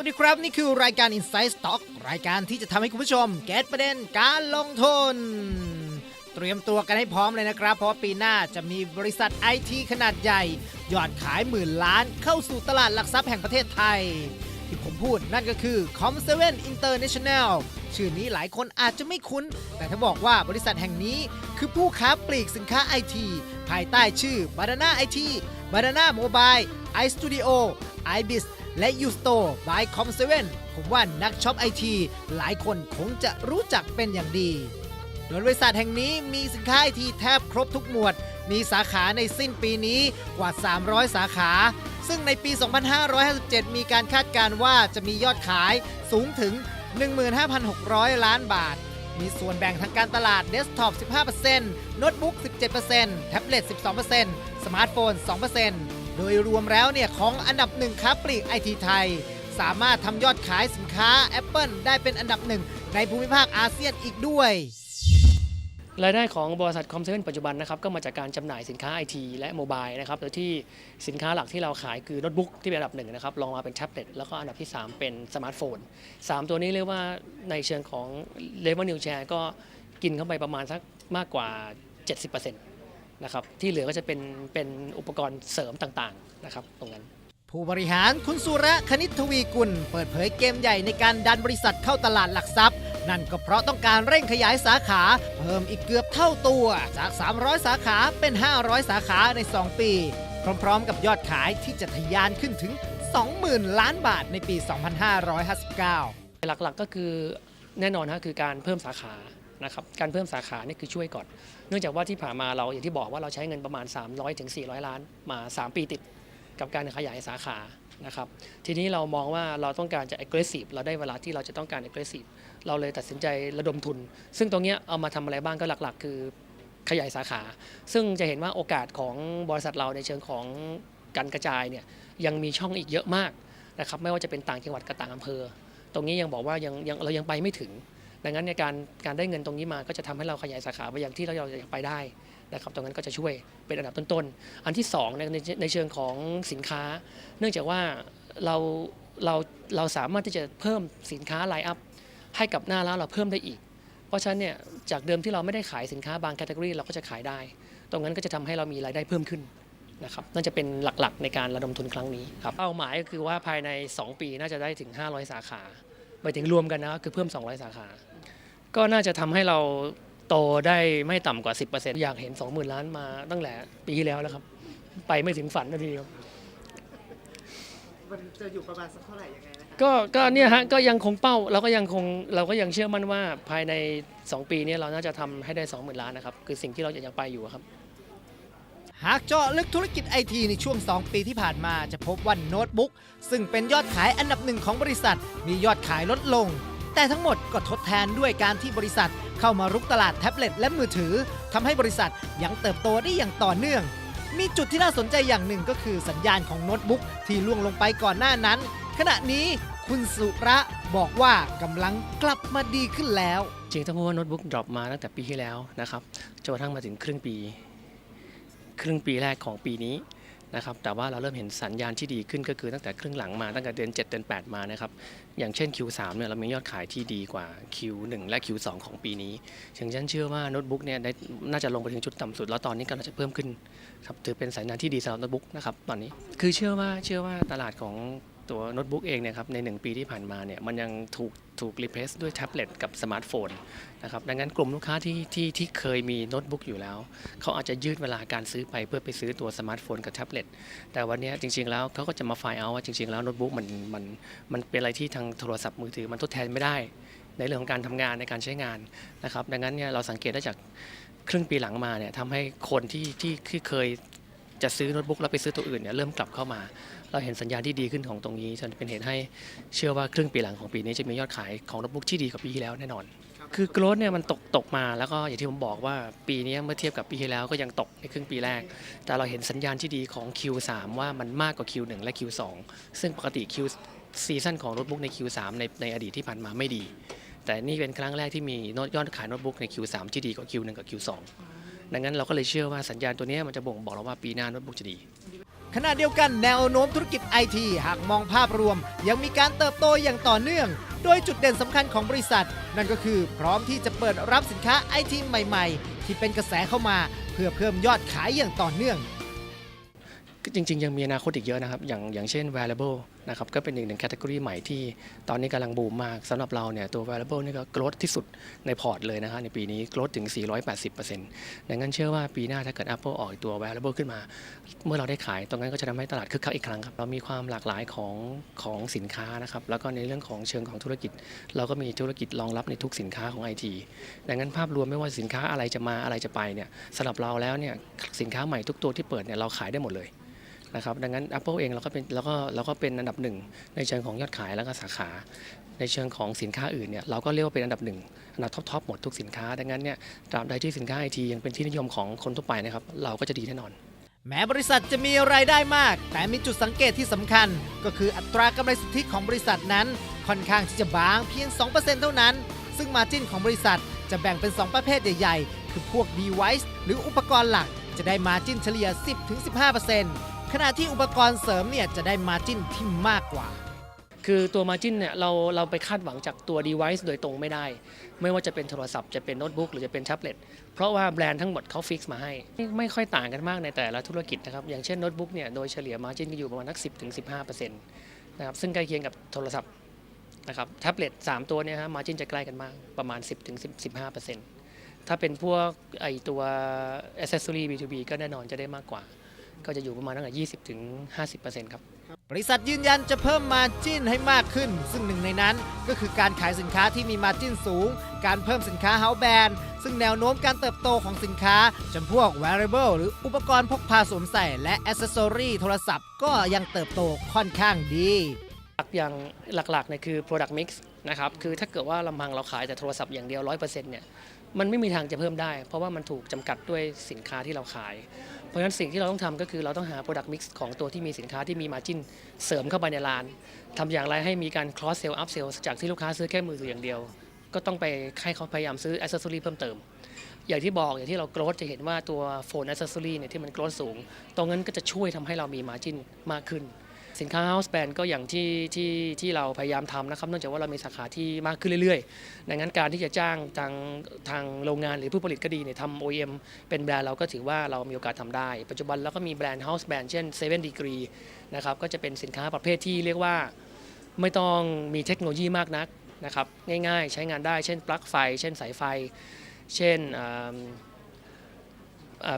สวัสดีครับ นี่คือรายการ Inside Stock รายการที่จะทำให้คุณผู้ชมเก็ตประเด็นการลงทุน เตรียมตัวกันให้พร้อมเลยนะครับ เพราะาปีหน้าจะมีบริษัทไอทีขนาดใหญ่ ยอดขายหมื่นล้านเข้าสู่ตลาดหลักทรัพย์แห่งประเทศไทย ที่ผมพูดนั่นก็คือ Com7 International ชื่อนี้หลายคนอาจจะไม่คุ้น แต่ถ้าบอกว่าบริษัทแห่งนี้คือผู้ค้าปลีกสินค้าไอทีภายใต้ชื่อ Banana IT Banana Mobile iStudio iBiz และ Ustore by Com7 ผมว่านักช็อปไอทีหลายคนคงจะรู้จักเป็นอย่างดี โดยบริษัทแห่งนี้มีสินค้าไอทีแทบครบทุกหมวด มีสาขาในสิ้นปีนี้กว่า 300 สาขา ซึ่งในปี 2557 มีการคาดการณ์ว่าจะมียอดขายสูงถึง 15,600 ล้านบาทมีส่วนแบ่งทางการตลาดเดสก์ท็อป 15%โน้ตบุ๊ก 17%แท็บเล็ต 12%สมาร์ทโฟน 2% โดยรวมแล้วเนี่ยของอันดับหนึ่งค้าปลีกไอทีไทย สามารถทำยอดขายสินค้า Apple ได้เป็นอันดับหนึ่งในภูมิภาคอาเซียนอีกด้วย รายได้ของบริษัทคอมเซเว่นปัจจุบันนะครับก็มาจากการจำหน่ายสินค้าไอทีและโมบายนะครับโดยที่สินค้าหลักที่เราขายคือโน้ตบุ๊กที่เป็นอันดับหนึ่งนะครับรองมาเป็นแท็บเล็ตแล้วก็อันดับที่ 3 เป็นสมาร์ทโฟน 3 ตัวนี้เรียกว่าในเชิงของเลเวลนิวแชร์ก็กินเข้าไปประมาณสักมากกว่า 70% นะครับที่เหลือก็จะเป็นเป็นอุปกรณ์เสริมต่างๆนะครับตรงนั้น ผู้บริหารคุณสุระคณิตทวีกุล เปิดเผยเกมใหญ่ในการดันบริษัทเข้าตลาดหลักทรัพย์ นั่นก็เพราะต้องการเร่งขยายสาขา เพิ่มอีกเกือบเท่าตัว จาก 300 สาขาเป็น 500 สาขาใน 2 ปี พร้อมๆ กับยอดขายที่จะทะยานขึ้นถึง 20,000 ล้านบาทในปี 2559 หลักๆก็คือแน่นอนนะคือการเพิ่มสาขา นะครับการเพิ่มสาขานี่คือช่วยก่อน เนื่องจากว่าที่ผ่านมาเราอย่างที่บอกว่าเราใช้เงินประมาณ300ถึง400 ล้านมา 3 ปีติดกับการขยายสาขานะครับทีนี้เรามองว่าเราต้องการจะ aggressive เราได้เวลาที่เราจะต้องการ aggressive เราเลยตัดสินใจระดมทุน ซึ่งตรงนี้เอามาทำอะไรบ้างก็หลักๆ คือขยายสาขา ซึ่งจะเห็นว่าโอกาสของบริษัทเราในเชิงของการกระจายเนี่ยยังมีช่องอีกเยอะมากนะครับไม่ว่าจะเป็นต่างจังหวัดกับต่างอำเภอ ตรงนี้ยังบอกว่ายังยังเรายังไปไม่ถึง ดังนั้นในการการได้เงินตรงนี้มาก็จะทำให้เราขยายสาขาไปอย่างที่เราอยากไปได้นะครับตรงนั้นก็จะช่วยเป็นอันดับต้นๆ อันที่สองในในเชิงของสินค้า เนื่องจากว่าเราเราเราสามารถที่จะเพิ่มสินค้าไลน์อัพให้กับหน้าร้านเราเพิ่มได้อีก เพราะฉะนั้นเนี่ยจากเดิมที่เราไม่ได้ขายสินค้าบางแคตตากรีเราก็จะขายได้ ตรงนั้นก็จะทำให้เรามีรายได้เพิ่มขึ้นนะครับนั่นจะเป็นหลักๆในการระดมทุนครั้งนี้ครับเป้าหมายก็คือว่าภายใน 2 ปีน่าจะได้ถึง 500 สาขา ไปถึงรวมกันนะคือเพิ่ม 200 สาขา ก็น่าจะทำให้เราโตได้ไม่ต่ำกว่า 10%อยากเห็น 20,000 ล้านมาตั้งแต่ปีที่แล้วแล้วครับ ไปไม่ถึงฝันนาทีครับมันจะอยู่ประมาณสักเท่าไหร่ยังไงนะคะก็ก็เนี่ยฮะก็ยังคงเป้าเราก็ยังคงเราก็ยังเชื่อมั่นว่าภายใน 2 ปีเนี้เราน่าจะทำให้ได้ 20,000 ล้านนะครับ คือสิ่งที่เราอยากไปอยู่ครับ หากเจาะลึกธุรกิจไอทีในช่วง 2 ปีที่ผ่านมาจะพบว่าโน้ตบุ๊กซึ่งเป็นยอดขายอันดับหนึ่งของบริษัท มียอดขายลดลง แต่ทั้งหมดก็ทดแทนด้วยการที่บริษัทเข้ามารุกตลาดแท็บเล็ตและมือถือทำให้บริษัทยังเติบโตได้อย่างต่อเนื่อง มีจุดที่น่าสนใจอย่างหนึ่งก็คือสัญญาณของโน้ตบุ๊กที่ล่วงลงไปก่อนหน้านั้น ขณะนี้คุณสุระบอกว่ากำลังกลับมาดีขึ้นแล้ว จริงต้องพูดว่าโน้ตบุ๊กดรอปมาตั้งแต่ปีที่แล้วนะครับจนกระทั่งมาถึงครึ่งปี ครึ่งปีแรกของปีนี้นะครับแต่ว่าเราเริ่มเห็นสัญญาณที่ดีขึ้นก็คือตั้งแต่ครึ่งหลังมาตั้งแต่เดือน 7 เดือน 8 มานะครับอย่างเช่น Q3 เนี่ยเรามียอดขายที่ดีกว่า Q1 และ Q2 ของปีนี้ถึงฉันเชื่อว่าโน้ตบุ๊กเนี่ยน่าจะลงไปถึงจุดต่ำสุด แล้วตอนนี้ก็น่าจะเพิ่มขึ้นครับถือเป็นสัญญาณที่ดีสำหรับโน้ตบุ๊กนะครับตอนนี้คือเชื่อว่าเชื่อว่าตลาดของ ตัวโน้ตบุ๊กเองเนี่ยครับใน 1 ปีที่ผ่านมาเนี่ยมันยังถูกถูกรีเพลซด้วยแท็บเล็ตกับสมาร์ทโฟนนะครับดังนั้นกลุ่มลูกค้าที่ที่ที่เคยมีโน้ตบุ๊กอยู่แล้ว เขาอาจจะยืดเวลาการซื้อไปเพื่อไปซื้อตัวสมาร์ทโฟนกับแท็บเล็ตแต่วันนี้จริง ๆ แล้วเขาก็จะมาไฟเอาว่าจริง ๆ แล้วโน้ตบุ๊กมันมันมันเป็นอะไรที่ทางโทรศัพท์มือถือมันทดแทนไม่ได้ ในเรื่องของการทำงานในการใช้งานนะครับดังนั้นเนี่ยเราสังเกตได้จากครึ่งปีหลังมาเนี่ยทำให้คนที่ที่ที่เคยจะซื้อโน้ตบุ๊กแล้วไปซื้อตัวอื่นเนี่ยเริ่มกลับเข้ามา เราเห็นสัญญาณที่ดีขึ้นของตรงนี้จนเป็นเหตุให้เชื่อว่าครึ่งปีหลังของปีนี้จะมียอดขายของโน้ตบุ๊กที่ดีกว่าปีที่แล้วแน่นอน คือโกรธเนี่ยมันตกตกมาแล้วก็อย่างที่ผมบอกว่าปีนี้เมื่อเทียบกับปีที่แล้วก็ยังตกในครึ่งปีแรก แต่เราเห็นสัญญาณที่ดีของ Q3 ว่ามันมากกว่า Q1 และ Q2 ซึ่งปกติ Q ซีซั่นของโน้ตบุ๊กใน Q3 ในในอดีตที่ผ่านมาไม่ดี แต่นี่เป็นครั้งแรกที่มีโน้ตยอดขายโน้ตบุ๊กใน Q3 ที่ดีกว่า Q1 กับ Q2 ดังนั้นเราก็เลยเชื่อว่าสัญญาณตัวเนี้ยมันจะบ่งบอกเราว่าปีหน้าโน้ตบุ๊กจะดี ขณะเดียวกันแนวโน้มธุรกิจไอทีหากมองภาพรวม ยังมีการเติบโตอย่างต่อเนื่อง โดยจุดเด่นสำคัญของบริษัท นั่นก็คือพร้อมที่จะเปิดรับสินค้าไอทีใหม่ ๆ ที่เป็นกระแสเข้ามา เพื่อเพิ่มยอดขายอย่างต่อเนื่อง ก็จริง ๆ ยังมีอนาคตอีกเยอะนะครับ อย่างอย่างเช่น variable นะครับก็เป็นอีกหนึ่งแคตตากรีใหม่ที่ตอนนี้กำลังบูมมากสำหรับเราเนี่ยตัว variable นี่ก็ growth ที่สุดในพอร์ตเลยนะฮะในปีนี้ growth ถึง 480%ดังนั้นเชื่อว่าปีหน้าถ้าเกิด Apple ออกตัว variable ขึ้นมา เมื่อเราได้ขาย ตรงนั้นก็จะทำให้ตลาดคึกคักอีกครั้งครับ เรามีความหลากหลายของของสินค้านะครับ แล้วก็ในเรื่องของเชิงของธุรกิจ เราก็มีธุรกิจรองรับในทุกสินค้าของ IT ดังนั้นภาพรวมไม่ว่าสินค้าอะไรจะมาอะไรจะไปเนี่ยสำหรับเราแล้วเนี่ยสินค้าใหม่ทุกตัวที่เปิดเนี่ยเราขายได้หมดเลย นะครับดังนั้น Apple เองเราก็เป็นเราก็เราก็เป็นอันดับหนึ่งในเชิงของยอดขายแล้วก็สาขา ในเชิงของสินค้าอื่นเนี่ยเราก็เรียกว่าเป็นอันดับหนึ่งอันดับท็อปๆหมดทุกสินค้า ดังนั้นเนี่ยตราบใดที่สินค้าไอทียังเป็นที่นิยมของคนทั่วไปนะครับเราก็จะดีแน่นอน แม้บริษัทจะมีรายได้มาก แต่มีจุดสังเกตที่สำคัญ ก็คืออัตรากำไรสุทธิของบริษัทนั้น ค่อนข้างที่จะบางเพียง 2%เท่านั้น ซึ่งมาจิ้นของบริษัทจะแบ่งเป็น 2 ประเภทใหญ่ๆ คือพวก device หรืออุปกรณ์หลัก จะได้มาจิ้นเฉลี่ย 10-15% ขณะที่อุปกรณ์เสริมเนี่ยจะได้มาจิ้นที่มากกว่า คือตัว Margin เนี่ยเราเราไปคาดหวังจากตัว device โดยตรงไม่ได้ ไม่ว่าจะเป็นโทรศัพท์จะเป็นโน้ตบุ๊กหรือจะเป็นแท็บเล็ตเพราะว่าแบรนด์ทั้งหมดเขาฟิกซ์มาให้ไม่ไม่ค่อยต่างกันมากในแต่ละธุรกิจนะครับ อย่างเช่นโน้ตบุ๊กเนี่ยโดยเฉลี่ย Margin ก็อยู่ประมาณนัก10-15%นะครับซึ่งใกล้เคียงกับโทรศัพท์นะครับแท็บเล็ต3ตัวเนี่ยฮะ Margin จะใกล้กันมากประมาณ 10-15%ถ้าเป็นพวกไอตัว accessory B2B ก็แน่นอนจะได้มากกว่า ก็จะอยู่ประมาณตั้งแต่20-50%ครับ บริษัทยืนยันจะเพิ่มมาจิ้นให้มากขึ้น ซึ่งหนึ่งในนั้นก็คือการขายสินค้าที่มีมาจิ้นสูง การเพิ่มสินค้าเฮาแบรนด์ซึ่งแนวโน้มการเติบโตของสินค้าจำพวก wearable หรืออุปกรณ์พกพาสวมใส่และ accessory โทรศัพท์ ก็ยังเติบโตค่อนข้างดีอย่างหลักๆเนี่ยคือ product mix นะครับคือถ้าเกิดว่าลำพังเราขายแต่โทรศัพท์อย่างเดียว 100%เนี่ยมันไม่มีทางจะเพิ่มได้ เพราะว่ามันถูกจำกัดด้วยสินค้าที่เราขาย เพราะฉะนั้นสิ่งที่เราต้องทำก็คือเราต้องหา product mix ของตัวที่มีสินค้าที่มีมาจิ้นเสริมเข้าไปในร้านทำอย่างไรให้มีการ cross sell up sell จากที่ลูกค้าซื้อแค่มือถืออย่างเดียว ก็ต้องไปให้เขาพยายามซื้อ accessory เพิ่มเติม อย่างที่บอกอย่างที่เรากรอสจะเห็นว่าตัวโฟน accessory เนี่ยที่มันกรอสสูง ตรงนั้นก็จะช่วยทำให้เรามีมาจิ้นมากขึ้น สินค้า house brand ก็อย่างที่ที่ที่เราพยายามทำนะครับเนื่องจากว่าเรามีสาขาที่มากขึ้นเรื่อยๆ ดังนั้นการที่จะจ้างทางทางโรงงานหรือผู้ผลิตก็ดีเนี่ยทำ OEM เป็นแบรนด์เราก็ถือว่าเรามีโอกาสทำได้ ปัจจุบันเราก็มีแบรนด์ house brand เช่น7 degree นะครับก็จะเป็นสินค้าประเภทที่เรียกว่าไม่ต้องมีเทคโนโลยีมากนักนะครับง่ายๆ ใช้งานได้เช่นปลั๊กไฟ เช่นสายไฟ เช่นอ่า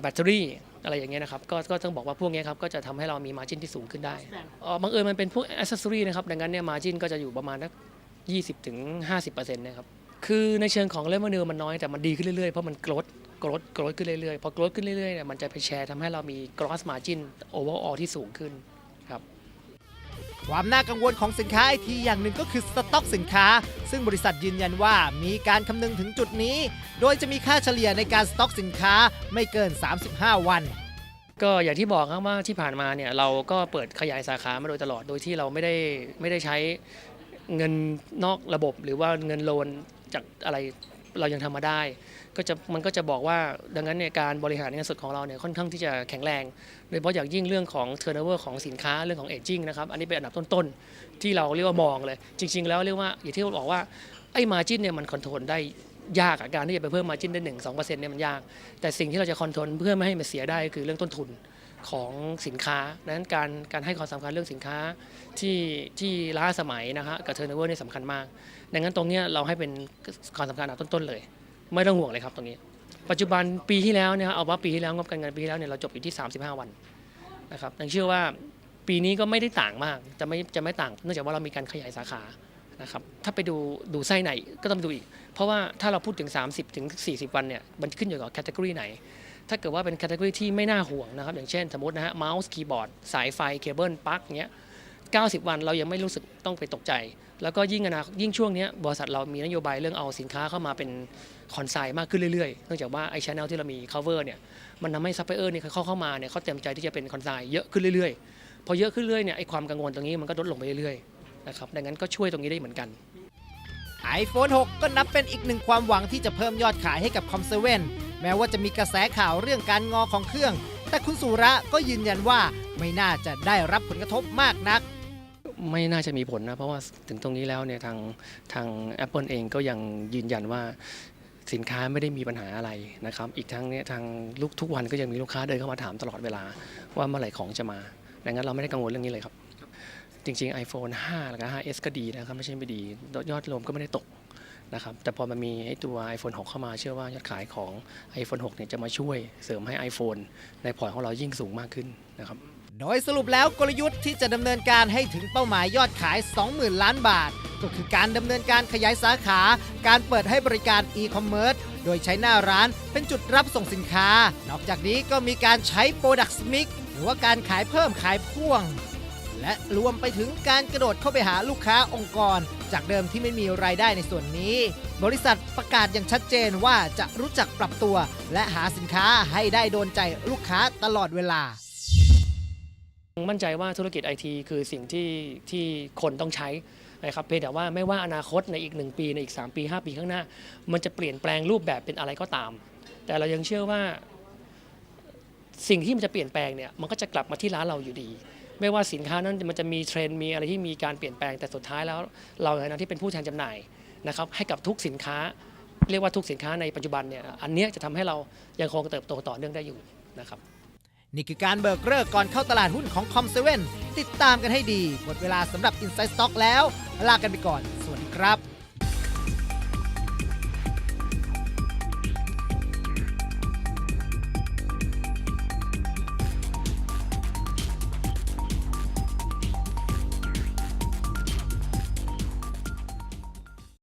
แบตเตอรี่ อะไรอย่างเงี้ยนะครับก็ก็ต้องบอกว่าพวกเนี้ยครับก็จะทำให้เรามี margin ที่สูงขึ้นได้อ๋อบังเอิญมันเป็นพวก accessory นะครับดังนั้นเนี่ย margin ก็จะอยู่ประมาณนัก20ถึง50%นะครับคือในเชิงของ revenue มันน้อยแต่มันดีขึ้นเรื่อยๆเพราะมัน growth growth growth ขึ้นเรื่อยๆพอ growth ขึ้นเรื่อยๆเนี่ยมันจะไปแชร์ทำให้เรามี gross margin overall ที่สูงขึ้น ความน่ากังวลของสินค้าไอทีอย่างหนึ่งก็คือสต็อกสินค้า ซึ่งบริษัทยืนยันว่ามีการคำนึงถึงจุดนี้ โดยจะมีค่าเฉลี่ยในการสต็อกสินค้าไม่เกิน 35 วัน ก็อย่างที่บอกครับว่าที่ผ่านมาเนี่ยเราก็เปิดขยายสาขามาโดยตลอดโดยที่เราไม่ได้ไม่ได้ใช้เงินนอกระบบหรือว่าเงินโลนจากอะไร เรายังทำมาได้ ก็จะมันก็จะบอกว่าดังนั้นเนี่ยการบริหารเงินสดของเราเนี่ยค่อนข้างที่จะแข็งแรง โดยเฉพาะอย่างยิ่งเรื่องของ turnover ของสินค้าเรื่องของ aging นะครับอันนี้เป็นอันดับต้นๆ ที่เราเรียกว่ามองเลย จริง ๆ แล้วเรียกว่าอย่างที่เราบอกว่าไอ้ margin เนี่ยมันคอนโทรลได้ยากอะการที่จะไปเพิ่ม margin ได้หนึ่งสองเปอร์เซ็นต์เนี่ยมันยาก แต่สิ่งที่เราจะคอนโทรลเพื่อไม่ให้มันเสียได้คือเรื่องต้นทุนของสินค้าดังนั้นการการให้ความสำคัญเรื่องสินค้าที่ที่ล้าสมัยนะฮะกับ turnover เนี่สำคัญมาก ดังนั้นตรงนี้เราให้เป็นความสำคัญอันดับต้นๆเลย ไม่ต้องห่วงเลยครับตรงนี้ ปัจจุบันปีที่แล้วเนี่ยเอาว่าปีที่แล้วงบการเงินปีที่แล้วเนี่ยเราจบอยู่ที่ 35 วันนะครับยังเชื่อว่าปีนี้ก็ไม่ได้ต่างมากจะไม่จะไม่ต่างเนื่องจากว่าเรามีการขยายสาขานะครับถ้าไปดูดูไส้ไหนก็ต้องไปดูอีก เพราะว่าถ้าเราพูดถึง 30ถึง40 วันเนี่ยมันขึ้นอยู่กับแคตตากรีไหน ถ้าเกิดว่าเป็นแคตตากรีที่ไม่น่าห่วงนะครับอย่างเช่นสมมตินะฮะเมาส์คีย์บอร์ดสายไฟเคเบิลปลั๊กเงี้ย 90 วันเรายังไม่รู้สึกต้องไปตกใจ แล้วก็ยิ่งอนายิ่งช่วงนี้บริษัทเรามีนโยบายเรื่องเอาสินค้าเข้ามาเป็นคอนไซน์มากขึ้นเรื่อยๆ เนื่องจากว่าไอ้ชแนลที่เรามี cover เนี่ยมันทำให้ซัพพลายเออร์เนี่ยเขาเข้ามาเนี่ยเขาเต็มใจที่จะเป็นคอนไซน์เยอะขึ้นเรื่อยๆ พอเยอะขึ้นเรื่อยเนี่ยไอ้ความกังวลตรงนี้มันก็ลดลงไปเรื่อยๆนะครับดังนั้นก็ช่วยตรงนี้ได้เหมือนกัน iPhone 6 ก็นับเป็นอีกหนึ่งความหวังที่จะเพิ่มยอดขายให้กับคอมเซเว่นแม้ว่าจะมีกระแสข่าวเรื่องการงอของเครื่อง แต่คุณสุระก็ยืนยันว่าไม่น่าจะได้รับผลกระทบมากนัก ไม่น่าจะมีผลนะ เพราะว่าถึงตรงนี้แล้วเนี่ยทางทาง Apple เองก็ยังยืนยันว่าสินค้าไม่ได้มีปัญหาอะไรนะครับ อีกทั้งเนี่ยทางลูกทุกวันก็ยังมีลูกค้าเดินเข้ามาถามตลอดเวลา ว่าเมื่อไหร่ของจะมา ดังนั้นเราไม่ได้กังวลเรื่องนี้เลยครับ จริง ๆ iPhone 5แล้วก็ 5s ก็ดีนะครับ ไม่ใช่ไม่ดี ยอดรวมก็ไม่ได้ตกนะครับแต่พอมันมีไอ้ตัว iPhone 6 เข้ามาเชื่อว่ายอดขายของ iPhone 6 เนี่ยจะมาช่วยเสริมให้ iPhone ในพอร์ตของเรายิ่งสูงมากขึ้นนะครับ โดยสรุปแล้วกลยุทธ์ที่จะดำเนินการให้ถึงเป้าหมายยอดขาย 20,000 ล้านบาท ก็คือการดำเนินการขยายสาขา การเปิดให้บริการอีคอมเมิร์ซโดยใช้หน้าร้านเป็นจุดรับส่งสินค้า นอกจากนี้ก็มีการใช้โปรดักต์มิกหรือว่าการขายเพิ่มขายพ่วง และรวมไปถึงการกระโดดเข้าไปหาลูกค้าองค์กร จากเดิมที่ไม่มีรายได้ในส่วนนี้ บริษัทประกาศอย่างชัดเจนว่าจะรู้จักปรับตัว และหาสินค้าให้ได้โดนใจลูกค้าตลอดเวลา มั่นใจว่าธุรกิจไอทีคือสิ่งที่ที่คนต้องใช้นะครับเพียงแต่ว่าไม่ว่าอนาคตในอีก 1 ปีในอีก 3 ปี 5 ปีข้างหน้า มันจะเปลี่ยนแปลงรูปแบบเป็นอะไรก็ตาม แต่เรายังเชื่อว่าสิ่งที่มันจะเปลี่ยนแปลงเนี่ยมันก็จะกลับมาที่ร้านเราอยู่ดี ไม่ว่าสินค้านั้นมันจะมีเทรนด์มีอะไรที่มีการเปลี่ยนแปลงแต่สุดท้ายแล้ว เราในฐานะที่เป็นผู้แทนจำหน่ายนะครับให้กับทุกสินค้า เรียกว่าทุกสินค้าในปัจจุบันเนี่ยอันเนี้ยจะทำให้เรายังคงเติบโตต่อเนื่องได้อยู่นะครับ นี่คือการเบิกเลิกก่อนเข้าตลาดหุ้นของคอมเซเว่นติดตามกันให้ดีหมดเวลาสำหรับ Inside Stock แล้ว ลากันไปก่อน สวัสดีครับ